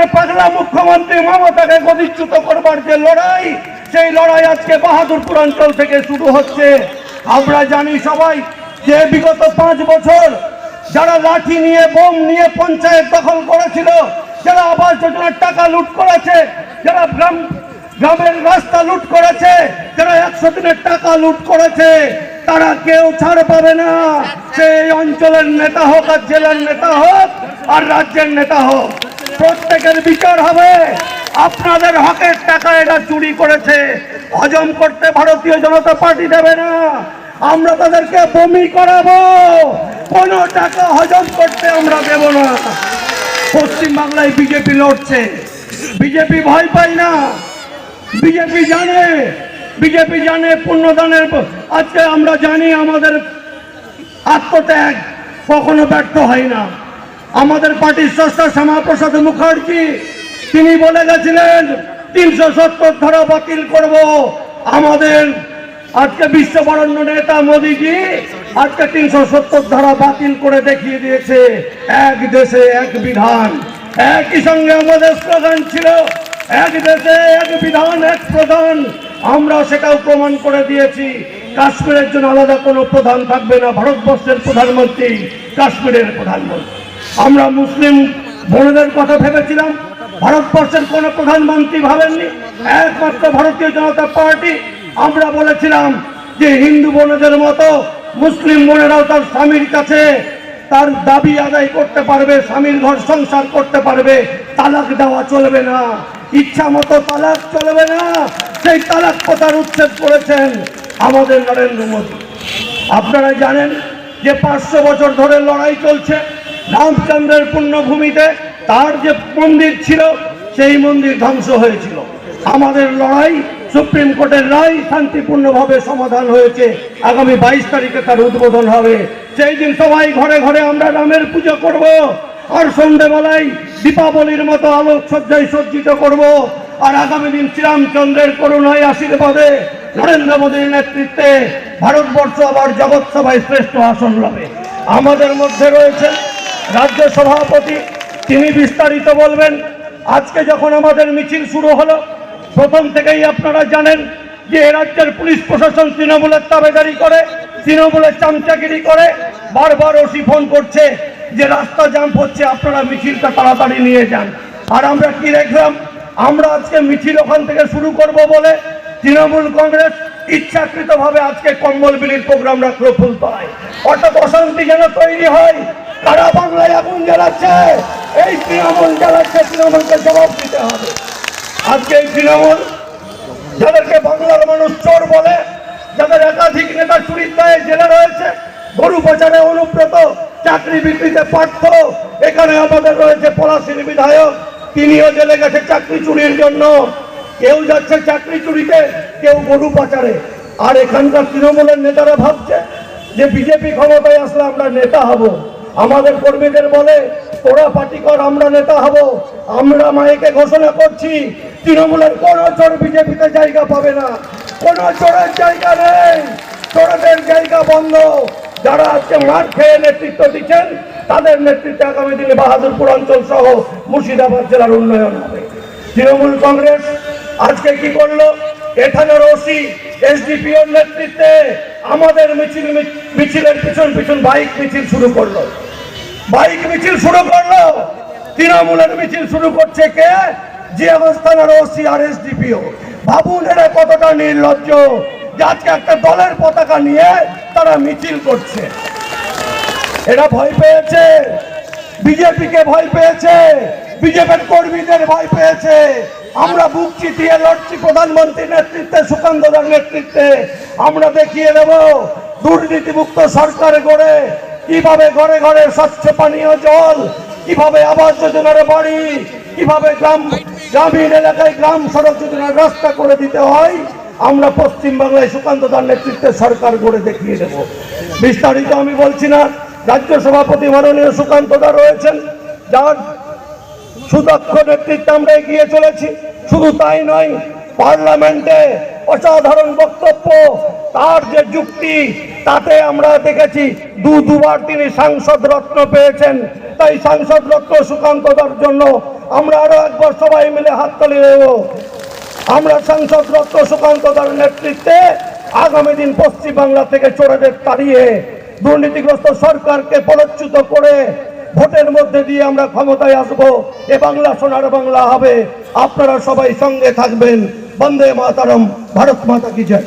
পশ্চিমবঙ্গের পাগলা মুখ্যমন্ত্রী মমতাকে গদিচ্যুত করবার যে লড়াই, সেই লড়াই আজকে বাহাদুরপুর অঞ্চল থেকে শুরু হচ্ছে। আমরা জানি সবাই যে বিগত পাঁচ বছর যারা লাঠি নিয়ে, বোম নিয়ে পঞ্চায়েত দখল করেছিল, যারা আবাস যোজনার টাকা লুট করেছে, যারা গ্রাম, গ্রামের রাস্তা লুট করেছে, যারা একশো দিনের টাকা লুট করেছে, তারা কেউ ছাড় পাবে না। সেই অঞ্চলের নেতা হোক আর জেলার নেতা হোক আর রাজ্যের নেতা হোক। প্রত্যেকের বিচার হবে। আপনাদের হকের টাকা এরা চুরি করেছে। হজম করতে ভারতীয় জনতা পার্টি দেবে না। আমরা তাদেরকে বমি করাবো। কোনো টাকা হজম করতে আমরা দেব না। পশ্চিম বাংলায় বিজেপি লড়ছে। বিজেপি ভয় পায় না। বিজেপি জানে। বিজেপি জানে পুণ্যদানের আজকে আমরা জানি আমাদের আত্মত্যাগ কখনো ব্যর্থ হয় না। আমাদের পার্টির স্রষ্টা শ্যামাপ্রসাদ মুখার্জি, তিনি বলে গেছিলেন, তিনশো সত্তর ধারা বাতিল করব। আমাদের আজকে বিশ্ববরণ্য নেতা মোদীজি আজকে তিনশো সত্তর ধারা বাতিল করে দেখিয়ে দিয়েছে, এক দেশে এক বিধান। একই সঙ্গে আমাদের স্লোগান ছিল, এক দেশে এক বিধান, এক প্রধান। আমরা সেটাও প্রমাণ করে দিয়েছি, কাশ্মীরের জন্য আলাদা কোনো প্রধান থাকবে না, ভারতবর্ষের প্রধানমন্ত্রী, কাশ্মীরের প্রধানমন্ত্রী। আমরা মুসলিম বোনদের কথা ভেবেছিলাম, ভারতবর্ষের কোনো প্রধানমন্ত্রী ভাবেননি, একমাত্র ভারতীয় জনতা পার্টি। আমরা বলেছিলাম যে হিন্দু বোনদের মতো মুসলিম বোনেরাও তার স্বামীর কাছে তার দাবি আদায় করতে পারবে, স্বামীর ঘর সংসার করতে পারবে, তালাক দেওয়া চলবে না। ইচ্ছা মতো তালাক চলবে না। সেই তালাক কথার উচ্ছেদ করেছেন আমাদের নরেন্দ্র মোদী। আপনারা জানেন যে পাঁচশো বছর ধরে লড়াই চলছে। রামচন্দ্রের পুণ্যভূমিতে তার যে মন্দির ছিল, সেই মন্দির ধ্বংস হয়েছিল। আমাদের লড়াই, সুপ্রিম কোর্টের রায় শান্তিপূর্ণভাবে সমাধান হয়েছে। আগামী বাইশ তারিখে তার উদ্বোধন হবে। সেই দিন সবাই ঘরে ঘরে আমরা রামের পুজো করব। আর সন্ধেবেলায় দীপাবলির মতো আলোক সজ্জায় সজ্জিত করব। আর আগামী দিন শ্রীরামচন্দ্রের করুণায় আশীর্বাদে নরেন্দ্র মোদীর নেতৃত্বে ভারতবর্ষ আবার জগৎসভায় শ্রেষ্ঠ আসন লবে আমাদের মধ্যে রয়েছেন রাজ্য সভাপতি তিনি বিস্তারিত বলবেন। আজকে যখন আমাদের মিছিল শুরু হলো, প্রথম থেকেই আপনারা জানেন যে রাজ্যের পুলিশ প্রশাসন তৃণমূলের তাবেদারি করে, তৃণমূলের চামচাগিরি করে, বারবার ওসি ফোন করছে যে রাস্তা জাম হচ্ছে, আপনারা মিছিলটা তাড়াতাড়ি নিয়ে যান। আর আমরা কি দেখলাম? আমরা আজকে মিছিল ওখান থেকে শুরু করব বলে তৃণমূল কংগ্রেস ইচ্ছাকৃতভাবে আজকে কম্বল বিলির প্রোগ্রাম রাখল ফুলতলায়। অর্থাৎ অশান্তি যেন তৈরি হয় কারা বাংলায় আগুন জ্বালাচ্ছে। এই তৃণমূল জ্বালাচ্ছে, তৃণমূলকে জবাব দিতে হবে। আজকে এই তৃণমূল যাদেরকে বাংলার মানুষ চোর বলে, যাদের একাধিক নেতা চুরির দায়ে জেলে রয়েছে, গরু পাচারে অনুব্রত, চাকরি বিক্রিতে পার্থ, এখানে আমাদের রয়েছে পলাশির বিধায়ক, তিনিও জেলে গেছে চাকরি চুরির জন্য। কেউ যাচ্ছে চাকরি চুরিতে, কেউ গরু পাচারে আর এখানকার তৃণমূলের নেতারা ভাবছে যে বিজেপি ক্ষমতায় আসলে আমরা নেতা হব। আমাদের কর্মীদের বলে, তোরা পার্টি কর, আমরা নেতা হব। আমরা মায়েকে ঘোষণা করছি, তৃণমূলের কোনো চোর বিজেপিতে জায়গা পাবে না। কোনো চোরের জায়গা নেই। চোরদের জায়গা বন্ধ। যারা আজকে মাঠ খেয়ে নেতৃত্ব দিচ্ছেন, তাদের নেতৃত্বে আগামী দিনে বাহাদুরপুর অঞ্চল সহ মুর্শিদাবাদ জেলার উন্নয়ন হবে। তৃণমূল কংগ্রেস আজকে কি করল? এখানের ওসি এসডিপিওর নেতৃত্বে আমাদের মিছিল মিছিলের পিছন পিছন বাইক মিছিল শুরু করল। বাইক মিছিল শুরু করল। তৃণমূলের মিছিল শুরু করছে কে? যে অবস্থানের ওসি আর এসডিপিও ভাবুন এরা কতটা নির্লজ্জ যে আজকে একটা দলের পতাকা নিয়ে তারা মিছিল করছে। এরা ভয় পেয়েছে। বিজেপিকে ভয় পেয়েছে। বিজেপির কর্মীদের ভয় পেয়েছে। আমরা বুক চিতিয়ে লড়ছি প্রধানমন্ত্রীর নেতৃত্বে, সুকান্তদার নেতৃত্বে। আমরা দেখিয়ে দেব দুর্নীতিমুক্ত সরকার গড়ে, কীভাবে ঘরে ঘরে স্বচ্ছ পানীয় জল, কীভাবে আবাস যোজনার বাড়ি, কীভাবে গ্রাম গ্রামীণ এলাকায় গ্রাম সড়ক যোজনার রাস্তা করে দিতে হয়, আমরা পশ্চিম বাংলায় সুকান্ত দার নেতৃত্বে সরকার গড়ে দেখিয়ে দেব। বিস্তারিত আমি বলছি না রাজ্য সভাপতি মাননীয় সুকান্ত দা রয়েছেন, যার সুদক্ষ নেতৃত্বে আমরা এগিয়ে চলেছি। শুধু তাই নয়, পার্লামেন্টে অসাধারণ বক্তব্য, তার যে যুক্তি, তাতে আমরা দেখেছি দু দুবার তিনি সাংসদ রত্ন পেয়েছেন। তাই সাংসদ রত্ন সুকান্তদার জন্য আমরা আরও একবার সবাই মিলে হাত হাততালি দেব। আমরা সাংসদ রত্ন সুকান্ত দার নেতৃত্বে আগামী দিন পশ্চিম বাংলা থেকে চোরেদের তাড়িয়ে দুর্নীতিগ্রস্ত সরকারকে পদচ্যুত করে দিয়ে আমরা ক্ষমতায় আসব, এ বাংলা সোনার বাংলা হবে। আপনারা সবাই সঙ্গে থাকবেন। বন্দে মাতারম, ভারত মাতা কি জয়।